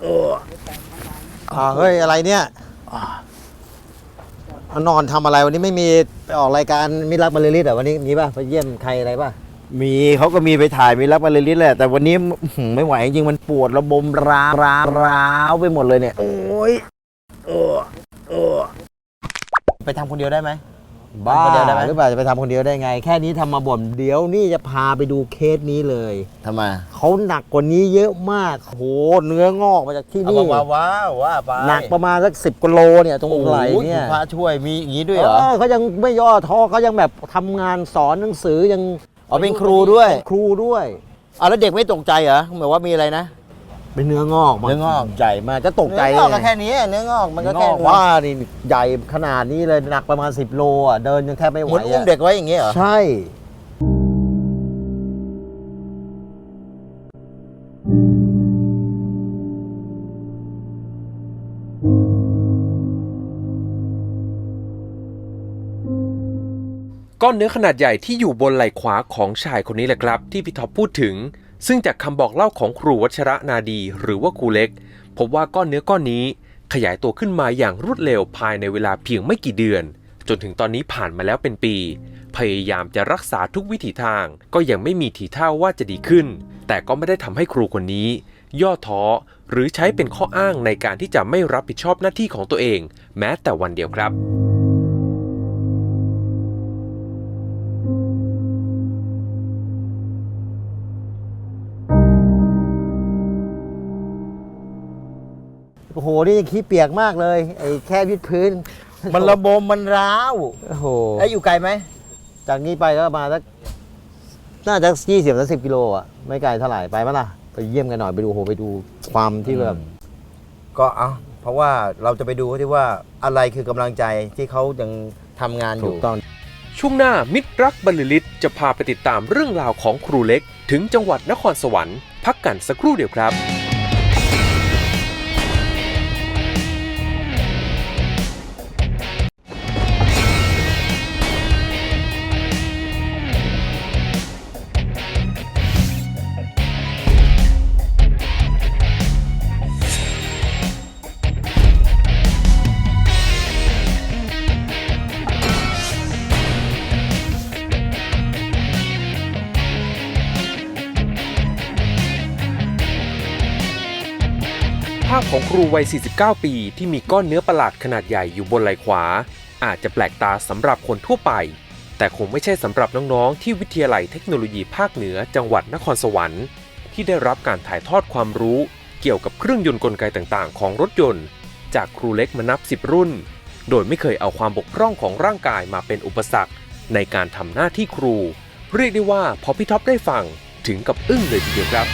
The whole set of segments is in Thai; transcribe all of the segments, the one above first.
โอ้อ่เฮ้ยอะไรเนี่ยมานอนทำอะไรวันนี้ไม่มีไปออกรายการมิรักมาลลิสต์เหรอวันนี้มีป่ะไปเยี่ยมใครอะไรป่ะมีเขาก็มีไปถ่ายมิรับมาเลยลิสแหละ แต่วันนี้ไม่ไหวจริงมันปวดระบมร้าวร้าวร้าวไปหมดเลยเนี่ย โอ้ยโอ้โอ้ไปทำคนเดียวได้ไหม บ้าทำคนเดียวได้ไหม หรือเปล่าจะไปทำคนเดียวได้ไง แค่นี้ทำมาบ่นเดี๋ยวนี่จะพาไปดูเคสนี้เลย ทำไมเขาหนักกว่านี้เยอะมากโหเนื้องอกมาจากที่เอานี่มาว้าวว่าไปหนักประมาณสักสิบกิโลเนี่ยตรงอกไหล่เนี่ย พระช่วยมีอย่างนี้ด้วยเหรอ เออเขายังไม่ย่อท้อเขายังแบบทำงานสอนหนังสือยังอ๋อเป็นครูด้วย ครูด้วย อะแล้วเด็กไม่ตกใจเหรอแบบว่ามีอะไรนะ เป็นเนื้องอกมาเนื้องอกใหญ่มากจะตกใจเนื้องอกก็ไงแค่นี้เนื้องอกมันก็งแค่อกว่านี่ใหญ่ขนาดนี้เลยหนักประมาณ 10 โลอะเดินยังแทบไม่ไหเหวมือนอุ้มอะเด็กไว้อย่างนี้เหรอใช่ก้อนเนื้อขนาดใหญ่ที่อยู่บนไหล่ขวาของชายคนนี้แหละครับ ที่พี่ท็อปพูดถึง ซึ่งจากคำบอกเล่าของครูวัชระนาดีหรือว่าครูเล็ก พบว่าก้อนเนื้อก้อนนี้ขยายตัวขึ้นมาอย่างรวดเร็วภายในเวลาเพียงไม่กี่เดือน จนถึงตอนนี้ผ่านมาแล้วเป็นปี พยายามจะรักษาทุกวิถีทาง ก็ยังไม่มีทีท่าว่าจะดีขึ้น แต่ก็ไม่ได้ทำให้ครูคนนี้ ย่อท้อหรือใช้เป็นข้ออ้างในการที่จะไม่รับผิดชอบหน้าที่ของตัวเอง แม้แต่วันเดียวครับ โอ้โห นี่ยังขี้เปียกมากเลย ไอ้แค่วิดพื้น มันระบมมันร้าวโอ้โห ไอ้ยอยู่ไกลไหม จากนี้ไปก็ประมาณสักน่าจะยี่สิบถึงสิบกิโลอะ ไม่ไกลเท่าไหร่ไปมั้ยล่ะ ไปเยี่ยมกันหน่อยไปดูโหไปดูความที่แบบก็เอาเพราะว่าเราจะไปดูที่ว่าอะไรคือกำลังใจที่เขายังทำงานอถูยู่ กต้อง ช่วงหน้ามิตรรักบรรลือฤทธิ์จะพาไปติดตามเรื่องราวของครูเล็ก ถึงจังหวัดนครสวรรค์ พักกันสักครู่เดียวครับาพของครูวัย 49 ปี ที่มีก้อนเนื้อประหลาดขนาดใหญ่อยู่บนไหล่ขวา อาจจะแปลกตาสำหรับคนทั่วไป แต่คงไม่ใช่สำหรับน้องๆ ที่วิทยาลัยเทคโนโลยีภาคเหนือจังหวัดนครสวรรค์ ที่ได้รับการถ่ายทอดความรู้ เกี่ยวกับเครื่องยนต์กลไกต่างๆ ของรถยนต์ จากครูเล็กมานับ 10 รุ่น โดยไม่เคยเอาความบกพร่องของร่างกายมาเป็นอุปสรรค ในการทำหน้าที่ครู เรียกได้ว่าพอพี่ท็อปได้ฟังถึงกับอึ้งเลยทีเดียวครับ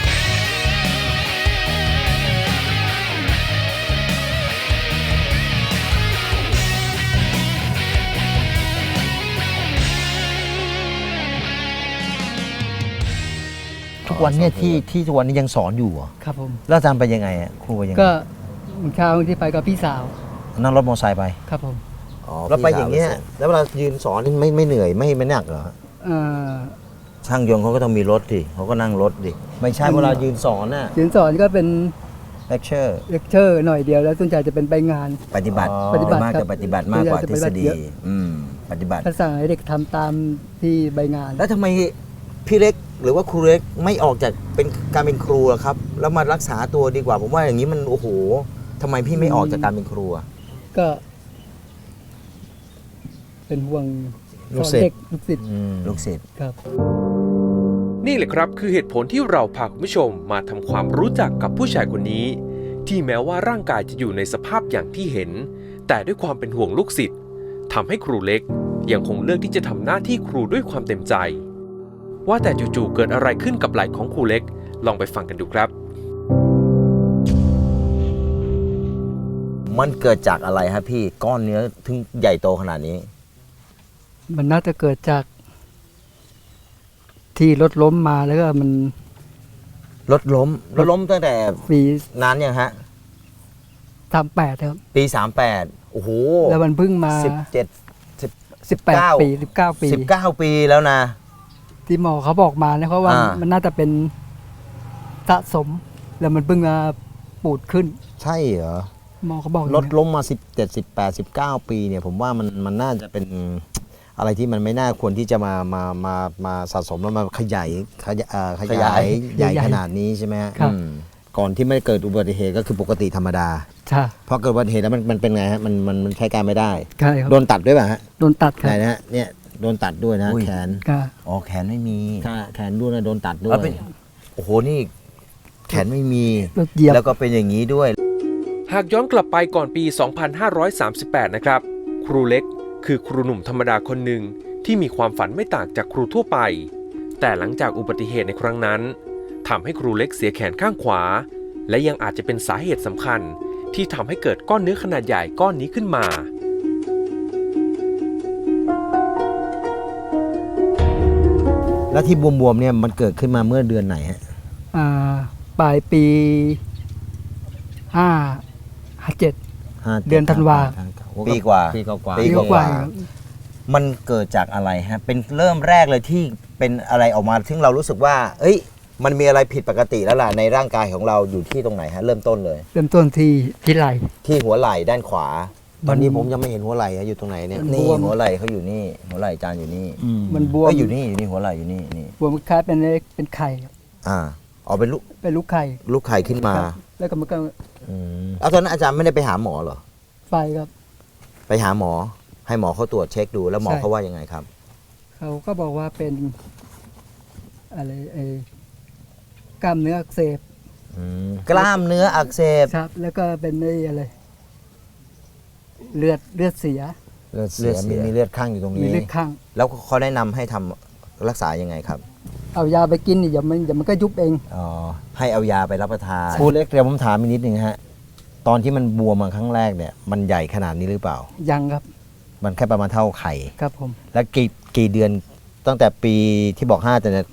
ทุกวันเนี่ยที่ที่ทุกวันนี้ยังสอนอยู่เหรอครับผมแล้วอาจารย์ไปยังไงอะครูไปยังไงก็เช้าที่ไปกับพี่สาว นั่งรถมอเตอร์ไซค์ไป ครับผมแล้วไปอย่างเงี้ย แล้วเวลายืนสอนนี่ไม่ไม่เหนื่อยไม่ไม่หนักเหรอเอ่อช่างยนต์เขาก็ต้องมีรถดิเขาก็นั่งรถดิไม่ใช่เวลายืนสอนน่ะเรียนสอนก็เป็นเลคเชอร์เลคเชอร์หน่อยเดียวแล้วส่วนใหญ่จะเป็นใบงาน ปฏิบัติอ๋อปฏิบัติมากครับจะปฏิบัติมากกว่าส่ทวนฤใหญ่ษจะปฏิบัติฎีเยอะอืมปฏิบัติถ้าสั่งให้เด็กทำตามที่ใบงาน แล้วทำไมพี่เล็ก หรือว่าครูเล็กไม่ออกจากเป็นการเป็นครูอะครับ แล้วมารักษาตัวดีกว่า ผมว่าอย่างนี้มันโอ้โหทำไมพี่ไม่ออกจากการเป็นครูอะ ก็ เป็นห่วงลูกสอนศิษย์เด็กลูกศิษย์ลูกศิษย์ครับ นี่แหละครับคือเหตุผลที่เราพาคุณผู้ชมมาทำความรู้จักกับผู้ชายคนนี้ ที่แม้ว่าร่างกายจะอยู่ในสภาพอย่างที่เห็น แต่ด้วยความเป็นห่วงลูกศิษย์ทำให้ครูเล็ก ยังคงเลือกที่จะทำหน้าที่ครูด้วยความเต็มใจ ว่าแต่จู่ๆเกิดอะไรขึ้นกับไหล่ของครูเล็ก ลองไปฟังกันดูครับ มันเกิดจากอะไรครับพี่ก้อนเนื้อถึงใหญ่โตขนาดนี้ มันน่าจะเกิดจาก ที่รถล้มมาแล้วก็มันรถล้มรถล้มตั้งแต่ปีนานยังฮะสามแปดครับ ปี38โอ้โหแล้วมันเพิ่งมาสิบเจ็ดสิบแปด19ปีสิบเก้าปีสิบเก้าปีแล้วนะ ที่หมอเขาบอกมานะเพราะว่าอ่ามั มันน่าจะเป็นสะสม แล้วมันเพิ่งมาปูดขึ้น ใช่เหรอ หมอเขาบอกอย่างรถนั้นล้มมา 17 18 19 ปีเนี่ยผมว่ามันมันน่าจะเป็นอะไรที่มันไม่น่าควรที่จะมามามามาสะสมแล้วมาขยายขยายเอ่อขขยายาย ยใหญ่ขนาดนี้ใช่ไหมฮะครับ อืมก่อนที่ไม่เกิดอุบัติเหตุก็คือปกติธรรมดาใช่พอเกิดอุบัติเหตุแล้วมันมันเป็นไงฮะมันมันมันใช้การไม่ได้ ใช่ครับโดนตัดด้วยป่ะฮะโดนตัดครัไหนบนะฮะเนี่ย โดนตัดด้วยนะอุ้ย แขนก็อ๋อแขนไม่มีขาแขนด้วยนะโดนตัดด้วแล้ยวเป็นโอ้โหนี่แขนไม่มี รถเหยียบ แล้วก็เป็นอย่างนี้ด้วย หากย้อนกลับไปก่อนปี 2538 นะครับ ครูเล็กคือครูหนุ่มธรรมดาคนหนึ่งที่มีความฝันไม่ต่างจากครูทั่วไป แต่หลังจากอุบัติเหตุในครั้งนั้นทำให้ครูเล็กเสียแขนข้างขวา และยังอาจจะเป็นสาเหตุสำคัญที่ทำให้เกิดก้อนเนื้อขนาดใหญ่ก้อนนี้ขึ้นมา แล้วที่บวมๆเนี่ยมันเกิดขึ้นมาเมื่อเดือนไหนฮะอ่าปลายปีห้าห้าเจ็ดห้าเดือนธันวา ปีกว่าปีกว่าปีปีกว่ากว่า มันเกิดจากอะไรฮะ เป็นเริ่มแรกเลยที่เป็นอะไรออกมาซึ่งเรารู้สึกว่า เอ้ย มันมีอะไรผิดปกติแล้วล่ะในร่างกายของเราอยู่ที่ตรงไหนฮะ เริ่มต้นเลย เริ่มต้นที่ที่ไหลที่หัวไหล่ด้านขวา ตอนนี้ผมยังไม่เห็นหัวไหล่อะอยู่ตรงไหนเนี่ยมันนี่บวมหัวไหล่เขาอยู่นี่ หัวไหล่จานอยู่นี่อืมมันบวมก็อยู่นี่อยู่นี่หัวไหล่อยู่นี่นี่บวมคล้ายเป็นเป็นไข่ครับอ่าอ๋อเป็นลูกเป็นลูกไข่ลูกไข่ขึ้นมาครับแล้วก็มันก็อืมแล้วตอนนั้นอาจารย์ไม่ได้ไปหาหมอเหรอไฟครับ ไปหาหมอ ให้หมอเขาตรวจเช็คดูแล้วหมอใช่เขาว่ายังไงครับเขาก็บอกว่าเป็น อะไรไอ้กล้ามเนื้ออักเสบกล้ามเนื้ออักเสบครับ แล้วก็เป็นไอ้อะไร เลือดเลือดเสีย เลือดเลืเสีอยดเสีมียมีเลือดข้างอยู่ตรงมีนี้ เลือดข้าง แล้วเขาแนะนำให้ทำรักษายังไงครับ เอายาไปกินนี่เดี๋ยวมันเดี๋ยวมันก็ยุบเอง อ๋อ ให้เอายาไปรับประทาน ครูเล็กเดี๋ยวผมถามอีกนิดนึงฮะ ตอนที่มันบวมมาครั้งแรกเนี่ย มันใหญ่ขนาดนี้หรือเปล่า ยังครับมันแค่ประมาณเท่าไข่ ครับผม แล้วกี่กี่เดือนตั้งแต่ปีที่บอกห้าแต่เนี่ย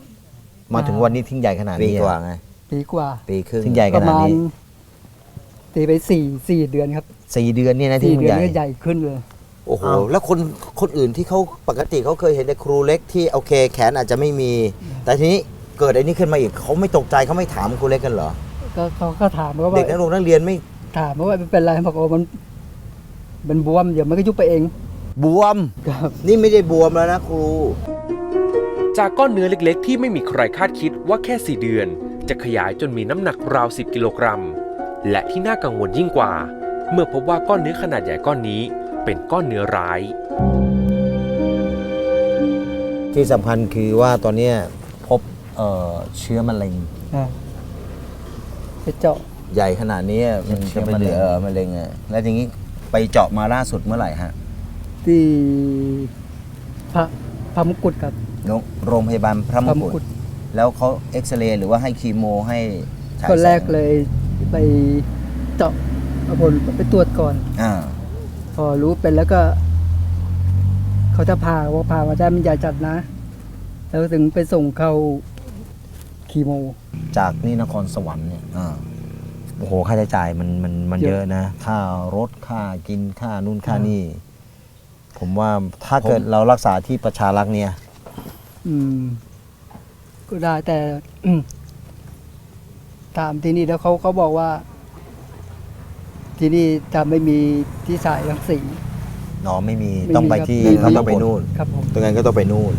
มาถึงวันนี้ทิ้งใหญ่ขนาดปีนี้กว่าไง ปีกว่าปีครึ่งทิ้งใหญ่ปขระนาดมาณนี้ ตีไปสี่สี่เดือนครับ สี่เดือนเนี่ยนะที่สี่มันเดือนใหญ่ก็ใหญ่ขึ้นเลย โอ้โห อ้าว แล้วคนคนอื่นที่เขาปกติเขาเคยเห็นแต่ครูเล็กที่โอเคแขนอาจจะไม่มี แต่ทีนี้เกิดไอ้นี่ขึ้นมาอีกเขาไม่ตกใจเขาไม่ถามครูเล็กกันเหรอ ก็เขาก็ถามว่าเด็กนักเรียนนักเรียนไม่ถามว่าเป็นไรบอกว่ามันมันบวมเดี๋ยวมันก็ยุบไปเองบวม ครับ นี่ไม่ได้บวมแล้วนะครู จากก้อนเนื้อเล็กๆ ที่ไม่มีใครคาดคิดว่าแค่ 4 เดือน จะขยายจนมีน้ำหนักราว 10 กิโลกรัม และที่น่ากังวลยิ่งกว่า เมื่อพบว่าก้อนเนื้อขนาดใหญ่ก้อนนี้ เป็นก้อนเนื้อร้าย ที่สำคัญคือว่าตอนเนี้ยพบเอ่อเชื้อมะเร็ง อ่าไปเจาะใหญ่ขนาดนี้มันเชื้จะอไปมะเหเร็ลืงอมะเร็งอะแล้วทีนี้ไปเจาะมาล่าสุดเมื่อไหร่ฮะที่พระพระมงกุฎครับโรงพยาบาลพระมพระงมงกุกุฎฎแล้วเขาเอ็กซเรย์หรือว่าให้คีโมให้ฉายก็แรกแสงเลยไปเจาะ เอาผลไปตรวจก่อน อ่า พอรู้เป็นแล้วก็ เขาจะพาว่าพามาได้มันใหญ่จัดนะ แล้วถึงไปส่งเข้าคีโม จากนี่นครสวรรค์เนี่ยอ่าโอ้โหค่าใช้จ่ายมันมันมันเยเยอะ อะนะ ค่ารถค่ากินค่านู่นค่าอ่านี่นี่ ผมว่าถ้าเกิดเรารักษาที่ประชารักษ์เนี่ย อืม ก็ได้แต่อืมถามที่นี่แล้วเขาเขาบอกว่า ที่นี่จะไม่มีที่สายรังสีหนอไม่มีไม่มีต้องไปครับที่ไม่มีเขาต้องไปนู่นครับผม ตรงนั้นก็ต้องไปนู่น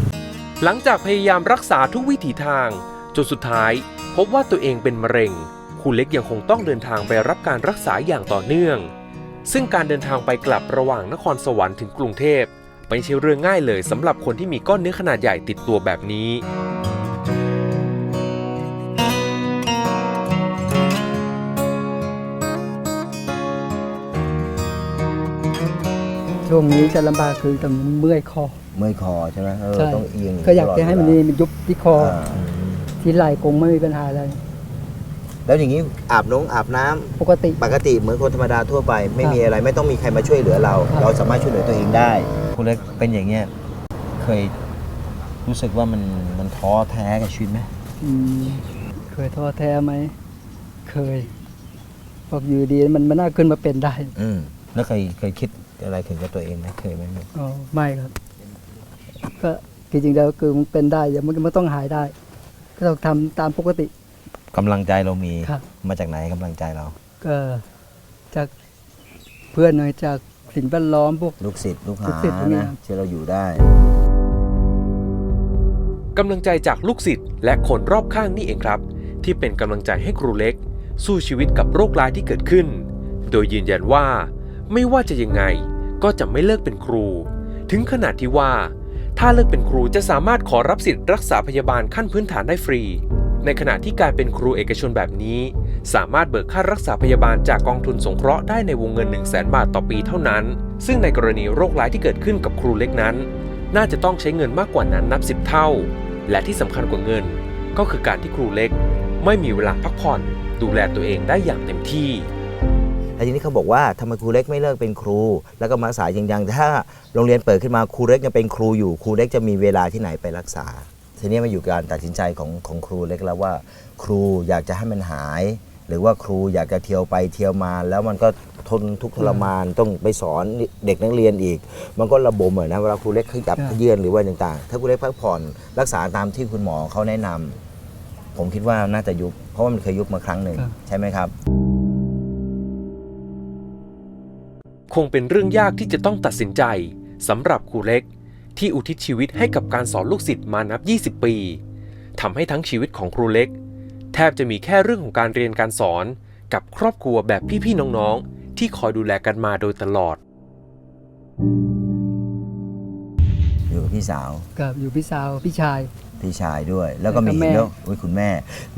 หลังจากพยายามรักษาทุกวิถีทาง จนสุดท้าย พบว่าตัวเองเป็นมะเร็งครูเล็กยังคงต้องเดินทางไปรับการรักษาอย่างต่อเนื่อง ซึ่งการเดินทางไปกลับระหว่างนครสวรรค์ถึงกรุงเทพไม่ใช่เรื่องง่ายเลยสำหรับคนที่มีก้อนเนื้อขนาดใหญ่ติดตัวแบบนี้ ช่วงนี้จะลำบากคือตอนเมื่อยคอ เมื่อยคอใช่ไหมเออใช่ ต้องเอียงก็อยากจะให้มันตลนี่ดเวลามันยุบที่คออ่าที่ไหล่คงไม่มีปัญหาอะไร แล้วอย่างนี้อาบน้องอาบน้ำปกติ ปกติเหมือนคนธรรมดาทั่วไป ไม่ครับมีอะไรไม่ต้องมีใครมาช่วยเหลือเรา ครับ เราสามารถช่วยเหลือตัวเองได้ คุณเล็กเป็นอย่างเงี้ยเคยรู้สึกว่ามันมันท้อแท้กับชีวิตไหมอืมเคยท้อแท้ไหม เคยบอกอยู่ดีมันมันน่าขึ้นมาเป็นได้ อืมแล้วเคยเคยคิด อะไรถึงกับตัวเองไหมเคยไหมอ๋อไม่ครับ ก็จริงๆแล้วคือมันเป็นได้เดี๋ยวมันก็มันต้องหายได้ ก็ต้องทำตามปกติกำลังใจเรามีครับมาจากไหนกำลังใจเรากก็จากเพื่อนหน่อยจากสิ่งแวดล้อมพวกลูกศิษย์ลูกลูหากศิษย์พวกเนี้ยนะที่เราอยู่ได้กำลังใจจากลูกศิษย์และคนรอบข้างนี่เองครับ ที่เป็นกำลังใจให้ครูเล็ก สู้ชีวิตกับโรคร้ายที่เกิดขึ้น โดยยืนยันว่า ไม่ว่าจะยังไงก็จะไม่เลิกเป็นครู ถึงขนาดที่ว่า ถ้าเลิกเป็นครูจะสามารถขอรับสิทธิ์รักษาพยาบาลขั้นพื้นฐานได้ฟรี ในขณะที่การเป็นครูเอกชนแบบนี้ สามารถเบิกค่ารักษาพยาบาลจากกองทุนสงเคราะห์ได้ในวงเงิน 1 0 0 0 0แบาทต่อปีเท่านั้น ซึ่งในกรณีโรคร้ายที่เกิดขึ้นกับครูเล็กนั้น น่าจะต้องใช้เงินมากกว่านั้นนับสิบเท่า และที่สำคัญกว่าเงิน ก็คือการที่ครูเล็ก ไม่มีเวลาพักผ่อน ดูแลตัวเองได้อย่างเต็มที่ แล้วทีนี้เขาบอกว่าทำไมครูเล็กไม่เลิกเป็นครู แล้วก็มาสายจริงจังถ้าโรงเรียนเปิดขึ้นมาครูเล็กยังเป็นครูอยู่ครูเล็กจะมีเวลาที่ไหนไปรักษา ทีนี้มาอยู่การตัดสินใจของของครูเล็กแล้วว่า ครูอยากจะให้มันหาย หรือว่าครูอยากจะเที่ยวไปเที่ยวมา แล้วมันก็ทนทุกข์ทรมานต้องไปสอนเด็กนักเรียนอีก มันก็ระบมเหมือนนะเวลาครูเล็กขยับใช่ขยื่นหรือว่าต่างๆ ถ้าครูเล็กพักผ่อนรักษาตามที่คุณหมอเขาแนะนำผมคิดว่าน่าจะยุบเพราะว่ามันเคยยุบมาครั้งหนึ่งใช่ไหมครับ คงเป็นเรื่องยากที่จะต้องตัดสินใจสำหรับครูเล็ก ที่อุทิศชีวิตให้กับการสอนลูกศิษย์มานับ 20 ปีทำให้ทั้งชีวิตของครูเล็ก แทบจะมีแค่เรื่องของการเรียนการสอนกับครอบครัวแบบพี่ๆน้องๆ ที่คอยดูแลกันมาโดยตลอด อยู่กับพี่สาว กับอยู่พี่สาวพี่ชาย พี่ชายด้วย แล้วก็แล้วก็มีแม่แล้วโอ้ยคุณแม่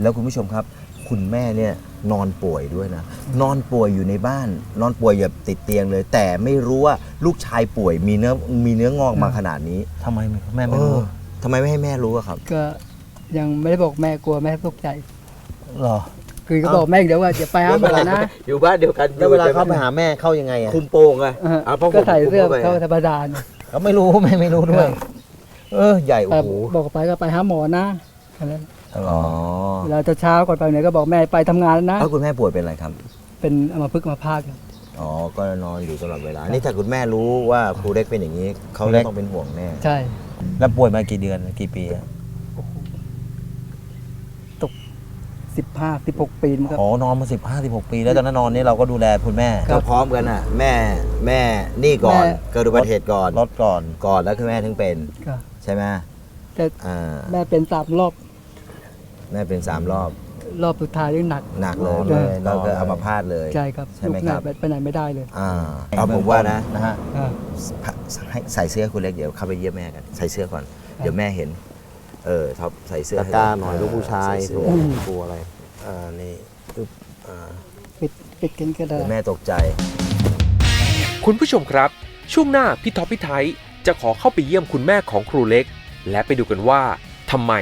แล้วคุณผู้ชมครับ คุณแม่เนี่ยนอนป่วยด้วยนะ นอนป่วยอยู่ในบ้าน นอนป่วยแบบติดเตียงเลย แต่ไม่รู้ว่าลูกชายป่วยมีเนื้อมีเนื้องอกมาขนาดนี้ทำไมแม่ไม่รู้เออทำไมไม่ให้แม่รู้อะครับ ก็ยังไม่ได้บอกแม่กลัวแม่ตกใจหรอคือก็บอกแม่เดี๋ยวว่าจะไปหาหมอนะ อยู่บ้านเดียวกันแล้วเวลาเข้าไปหาแม่เข้ายังไงอะคุมโปงไงเออเอาผ้าห่มก็ใส่เสื้อคลุมเข้าไปเขาธรรมดาเนี่ยเขาไม่รู้แม่ไม่รู้ด้วย เออใหญ่โอ้แต่โหบอกไปก็ไปหาหมอนะแค่นั้น อ๋อเวลาจะเช้าก่อนไปไหนก็บอกแม่ไปทำงานแล้วนะ แล้วคุณแม่ป่วยเป็นอะไรครับ เป็นอัมาพึกษ์อัมาพาตครับ อ๋อ ก็นอนอยู่ตลอดเวลา นี่ถ้าคุณแม่รู้ว่าครูเล็กเป็นอย่างนี้ เขาครูเล็กต้องเป็นห่วงแน่ ใช่ แล้วป่วยมากี่เดือนกี่ปีอะสิบห้าสิบหกปีมันก็อ๋อ นอนมาสิบห้าสิบหกปี แล้วตอนนั้นนอนนี่เราก็ดูแลคุณแม่ครัก็บพร้อมกันอะ แม่แม่นี่ก่อนแม่ เกิดอุบัติเหตุก่อนรถก่อน ก่อนแล้วคุณแม่ถึงเป็นก็ใช่ไหมแต่อ่า แม่เป็นสามรอบ แม่เป็นสามรอบ รอบสุดท้ายนี่หนักหนักเลยอ๋อเลยเลยเราก็อ๋อเอามาพาดเลย ใช่ครับใช่ไหมลุกไหนครับไปไหนไม่ได้เลยอ่าเอาผมว่านะนะฮะอ่า ให้ใส่เสื้อคุณเล็กเดี๋ยวเข้าไปเยี่ยมแม่กันใส่เสื้อก่อน เดี๋ยวแม่เห็น เออท็อปใส่เสื้อตะให้กร้าหน่อยลูกผู้ชายใส่เสื้อกลัวอะไร อ่านี่ปึ๊บอ่า ปิดปิดกันก็ได้ เดี๋ยวแม่ตกใจ คุณผู้ชมครับ ช่วงหน้าพี่ท็อปพี่ไทยจะขอเข้าไปเยี่ยมคุณแม่ของครูเล็ก และไปดูกันว่าทำไม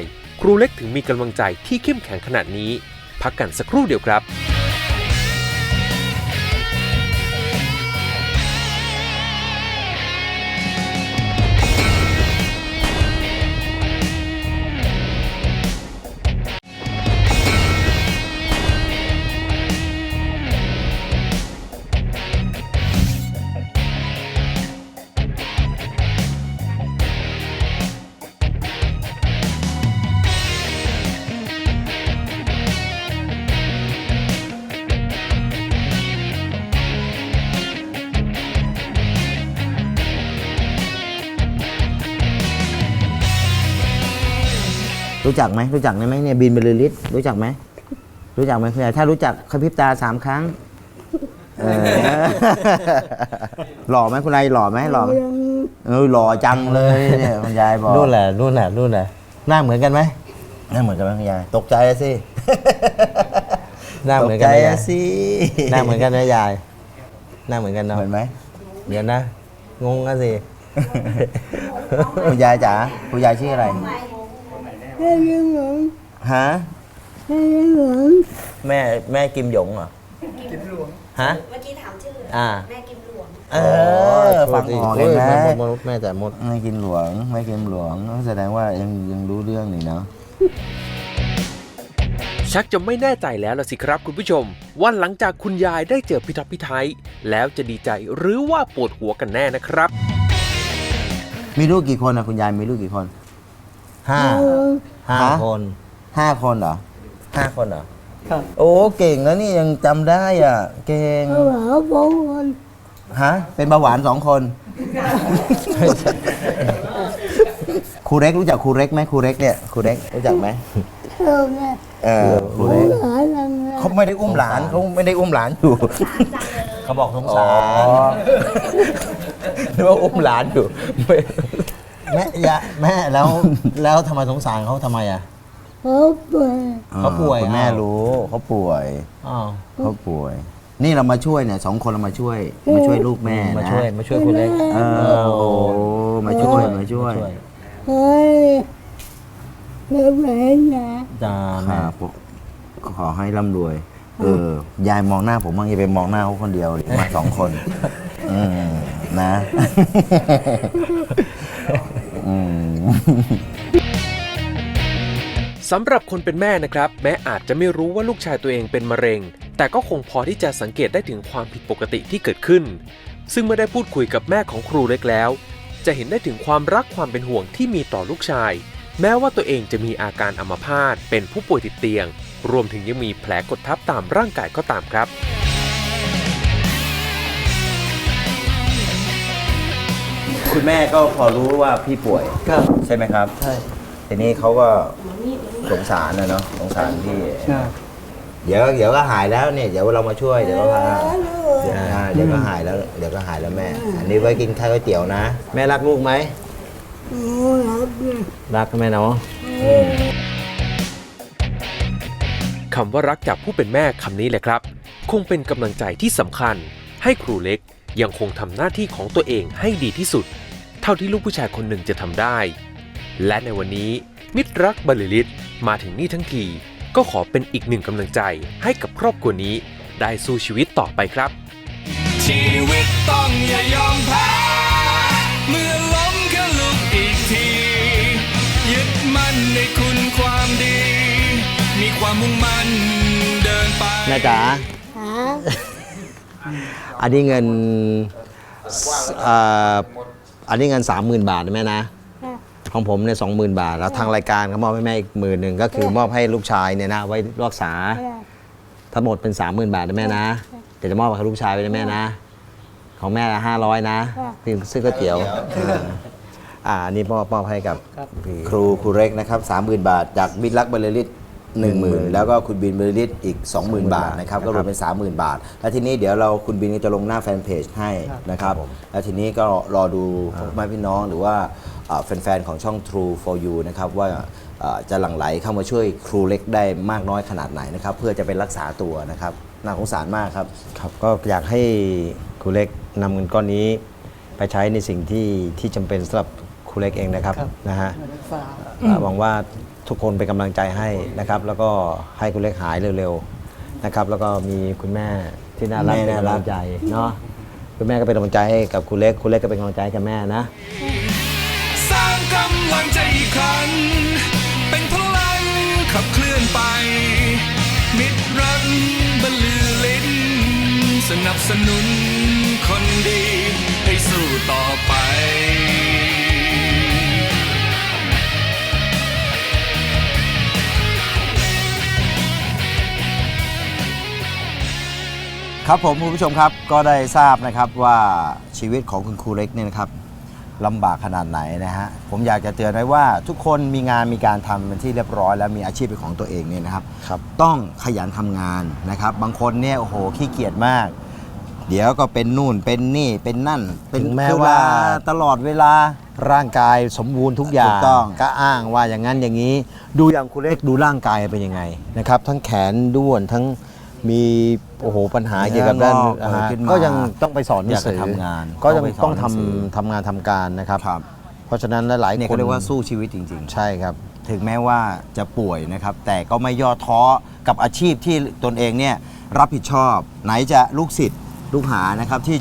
ครูเล็กถึงมีกำลังใจที่เข้มแข็งขนาดนี้ พักกันสักครู่เดียวครับ รู้จักไหมรู้จักไหมเนี่ยบินบรรลือฤทธิ์รู้จักไหมรู้จักไหมคุณยายถ้ารู้จักขพริบตาสามครั้งเออหล่อไหมคุณยายหล่อไหมหล่อไหมเออหล่อจังเลยเนี่ยคุณยายบอกนู่นแหละนู่นแหละนู่นแหละหน้าเหมือนกันไหมหน่าเหมือนกันไหมคุณยายตกใจอะสิหน้าเหมือนตกันใจไหมยาอะยสิหน้าเหมือนกันนะยายหน้าเหมือนกันเนาะเหมือนไหมเดี๋ยวนะงงกันสิคุณยายจ๋าคุณยายชื่ออะไร ฮะแม่แม่กิมหยงเหรอฮะ เมื่อกี้ถามชื่ออ่า แม่กิมหลวง เออฟังออกเลยนะมนุษย์แม่แต่มดไม่กินหลวงไม่กินหลวงแสดงว่ายังยังรู้เรื่องนี่เนาะชักจะไม่แน่ใจแล้วล่ะสิครับคุณผู้ชม ว่าหลังจากคุณยายได้เจอพี่ท็อปพี่ไทย แล้วจะดีใจหรือว่าปวดหัวกันแน่นะครับ มีลูกกี่คนอะคุณยายมีลูกกี่คน ห้าห้าฮะ คนห้าคนเหรอห้าคนเหรอครับ โอ้เก่งแล้วนี่ยังจำได้อะ เก่งหาบางวันฮะ เป็นเบาหวานสองคน ครูเร็กรู้จักครูเร็กไหมครูเร็กเนี่ยครูเร็กรู้จักไหมเท่าไงเออครูเร็กหาลังเลเขาไม่ได้อุ้มหลานเขาไม่ได้อุ้มหลานอยู่ เขาบอกสงสารนึกว่าอุ้มหลานอยู่ไม่ แม่ยะแม่แล้วแล้วทำไมสงสารเขาทำไมอะ เขาเปิดเขาป่วยคุณแม่อ้าว รู้เขาป่วยอ้าวเขาป่วย นี่เรามาช่วยเนี่ยสองคนเรามาช่วย มาช่วยลูกแม่นะมาช่วยมาช่วยคุณเล็กเออโอ้มาช่วยมาช่วยเฮ้ยเดี๋ยวแม่นะจ้าคแม่รับผมขอให้ร่ำรวย เออยายมองหน้าผมบ้างอย่าไปมองหน้าเขาคนเดียวดิมาสองคน อืมนะ อืม สำหรับคนเป็นแม่นะครับ แม้อาจจะไม่รู้ว่าลูกชายตัวเองเป็นมะเร็ง แต่ก็คงพอที่จะสังเกตได้ถึงความผิดปกติที่เกิดขึ้น ซึ่งเมื่อได้พูดคุยกับแม่ของครูเล็กแล้ว จะเห็นได้ถึงความรักความเป็นห่วงที่มีต่อลูกชาย แม้ว่าตัวเองจะมีอาการอัมพาตเป็นผู้ป่วยติดเตียง รวมถึงยังมีแผลกดทับตามร่างกายก็ตามครับ คุณแม่ก็พอรู้ว่าพี่ป่วยครับใช่ไหมครับ ใช่ทีนี้เขาก็สงสารนะเนาะสงสารพี่ครับเดี๋ยวเดี๋ยวก็หายแล้วเนี่ยเดี๋ยวเรามาช่วยเดี๋ยวก็พาเดี๋ยวอ่าเดี๋ยวก็หายแล้วเดี๋ยวก็หายแล้วแม่ อันนี้ไว้กินข้าวก๋วยเตี๋ยวนะ แม่รักลูกไหมโอ้รับนะรักแม่เนาะคำว่ารักจากผู้เป็นแม่คำนี้แหละครับ คงเป็นกำลังใจที่สำคัญ ให้ครูเล็กยังคงทำหน้าที่ของตัวเองให้ดีที่สุดเท่าที่ลูกผู้ชายคนหนึ่งจะทำได้ และในวันนี้มิตรรักบริลิตมาถึงนี่ทั้งทีก็ขอเป็นอีกหนึ่งกำลังใจให้กับครอบครัวนี้ได้สู้ชีวิตต่อไปครับ ชีวิตต้องอย่ายอมแพ้เมื่อล้มก็ลุกอีกที ยึดมั่นในคุณความดี มีความมุ่งมั่นเดินไปแม่จ๋าหาอันนี้เงินเอ่อ อันนี้เงินสามหมื่นบาทนะแม่นะของผมเนี่ยสองหมื่นบาท แล้วทางรายการเขามอบให้แม่อีกหมื่นหนึ่งก็คือมอบให้ลูกชายเนี่ยนะไว้รักษาทั้งหมดเป็นสามหมื่นบาทนะแม่นะเดี๋ยวจะมอบให้ลูกชายไปนะแม่นะ ของแม่ห้าร้อยนะที่ซื้อก๋วยเตี๋ยวอ่าอ่าอันนี้มอบมอบให้กับพี่ครูครูเร็กนะครับสามหมื่นบาท จากบินลักษณ์บริลิต หนึ่งหมื่นแล้วก็คุณบินบริลิตอีก 20,000 บาทนะครับก็รวมเป็น 30,000 บาท แล้วทีนี้เดี๋ยวเราคุณบินก็จะลงหน้าแฟนเพจให้นะครับแล้วทีนี้ก็รอดูแม่พี่น้องหรือว่าเอ่อแฟนๆ ของช่อง True for You นะครับว่าเอ่อจะหลั่งไหลเข้ามาช่วยครูเล็กได้มากน้อยขนาดไหนนะครับเพื่อจะไปรักษาตัวนะครับน่าสงสารมากครับครับ ก็อยากให้ครูเล็กนำเงินก้อนนี้ไปใช้ในสิ่งที่ที่จำเป็นสำหรับครูเล็กเองนะครับครับนะฮะรักษาอ่าหวังว่า ทุกคนเป็นกำลังใจให้นะครับ แล้วก็ให้คุณเล็กหายเร็วๆนะครับ แล้วก็มีคุณแม่ที่น่ารักแม่เป็นน่ารักำกลังใจเนาะคุณแม่ก็เป็นกำลังใจให้กับคุณเล็ก คุณเล็กก็เป็นกำลังใจให้กับแม่นะ สร้างกำลังใจอีกครั้ง เป็นพลังขับเคลื่อนไป มิตรรักบรรลือลิ้นสนับสนุนคนดี ให้สู้ต่อไป ครับผมคุณผู้ชมครับก็ได้ทราบนะครับว่าชีวิตของคุณครูเล็กเนี่ยนะครับลำบากขนาดไหนนะฮะผมอยากจะเตือนไว้ว่าทุกคนมีงานมีการทำเป็นที่เรียบร้อย แล้วมีอาชีพเป็นของตัวเองเนี่ยนะครับ ครับ ต้องขยันทำงานนะครับ บางคนเนี่ยโอ้โหขี้เกียจมาก เดี๋ยวก็เป็นนู่นเป็นนี่เป็นนั่น เป็นถึงแม้คือว่า ตลอดเวลา ร่างกายสมบูรณ์ทุกอย่างถูกต้อง ก็อ้างว่าอย่างนั้นอย่างนี้ ดูอย่างคุณเล็กดูร่างกายเป็นยังไงนะครับ ทั้งแขนด้วนทั้ง มีโอ้โหปัญหาเกี่ยวกับด้านเนื้องอกอาหารเกิดขึ้นมาก็ยังต้องไปสอนหนังสือยากจะทำงานก็ยังต้องไปสอนต้องทำหนังสือ ทำงานทำการนะครับ ครับเพราะฉะนั้นหลายๆเนี่ยคเขานเรียกว่าสู้ชีวิตจริงๆใช่ครับถึงแม้ว่าจะป่วยนะครับ แต่ก็ไม่ย่อท้อกับอาชีพที่ตนเองเนี่ยรับผิดชอบ ไหนจะลูกศิษย์ลูกหานะครับที่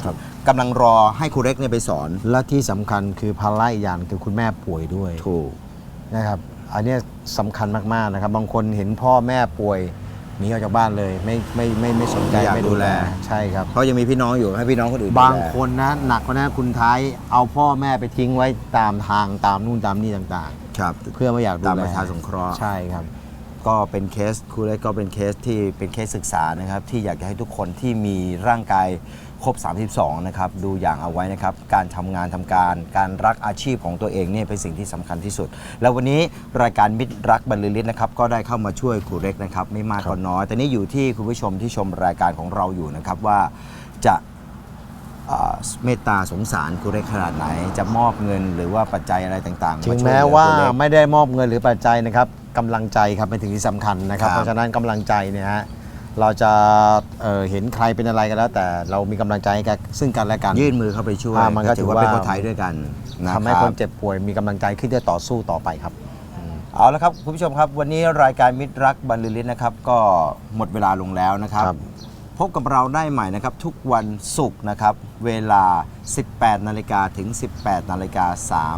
กำลังรอให้ครูเล็กเนี่ยไปสอนและที่สำคัญคือภาระอีกอย่างคือคุณแม่ป่วยด้วยถูก นะครับ อันเนี้ยสำคัญมากๆนะครับ บางคนเห็นพ่อแม่ป่วย หนีออกจากบ้านเลยไม่ไม่ไม่ไม่สนใจไม่อยากไม่ดูดูแลแล ใช่ครับ เพราะยังมีพี่น้องอยู่ให้พี่น้องคนอื่นดูแลบางคนนะหนักกว่านั้นคุณท้ายเอาพ่อแม่ไปทิ้งไว้ตามทางตามนู่นตามนี่ต่างครับๆ เพื่อไม่อยากดูตามแลประชาสงเคราะห์ ใช่ครับ ก็เป็นเคสครูเล็กก็เป็นเคสที่เป็นเคสศึกษานะครับ ที่อยากจะให้ทุกคนที่มีร่างกาย ครบ 32 นะครับ ดูอย่างเอาไว้นะครับ การทำงานทำการ การรักอาชีพของตัวเองเนี่ยเป็นสิ่งที่สำคัญที่สุด แล้ววันนี้รายการมิตรรักบรรลือฤทธิ์นะครับ ก็ได้เข้ามาช่วยครูเล็กนะครับ ไม่มากก็น้อย แต่นี่อยู่ที่คุณผู้ชมที่ชมรายการของเราอยู่นะครับว่าจะเอ่อเมตตาสงสารครูเล็กขนาดไหน จะมอบเงินหรือว่าปัจจัยอะไรต่างๆถึงช่ยแม้เหลือว่าครูเล็กไม่ได้มอบเงินหรือปัจจัยนะครับกำลังใจครับเป็นสิ่งที่สำคัญนะครับ ครับ เพราะฉะนั้นกำลังใจเนี่ยฮะ เราจะเอ่อเห็นใครเป็นอะไรกันแล้ว แต่เรามีกำลังใจให้กันซึ่งกันและกัน ยื่นมือเข้าไปช่วยอ่ามันก็ถือว่าถือว่า เป็นคนไทยด้วยกันนะทำให้รับคนเจ็บป่วยมีกำลังใจขึ้นจะต่อสู้ต่อไปครับ เอาละครับคุณผู้ชมครับ วันนี้รายการมิตรรักบรรลือฤทธิ์นะครับ ก็หมดเวลาลงแล้วนะครับ ครับ พบกับเราได้ใหม่นะครับ ทุกวันศุกร์นะครับ เวลา 18 นาฬิกาถึง 18 นาฬิกา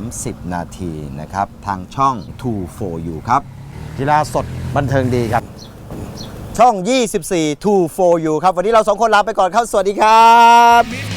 30 นาทีนะครับ ทางช่อง2 4 u ครับ กีฬาสดบันเทิงดีครับ ช่อง 24 2 4 u ครับ วันนี้เราสองคนลาไปก่อนครับ สวัสดีครับ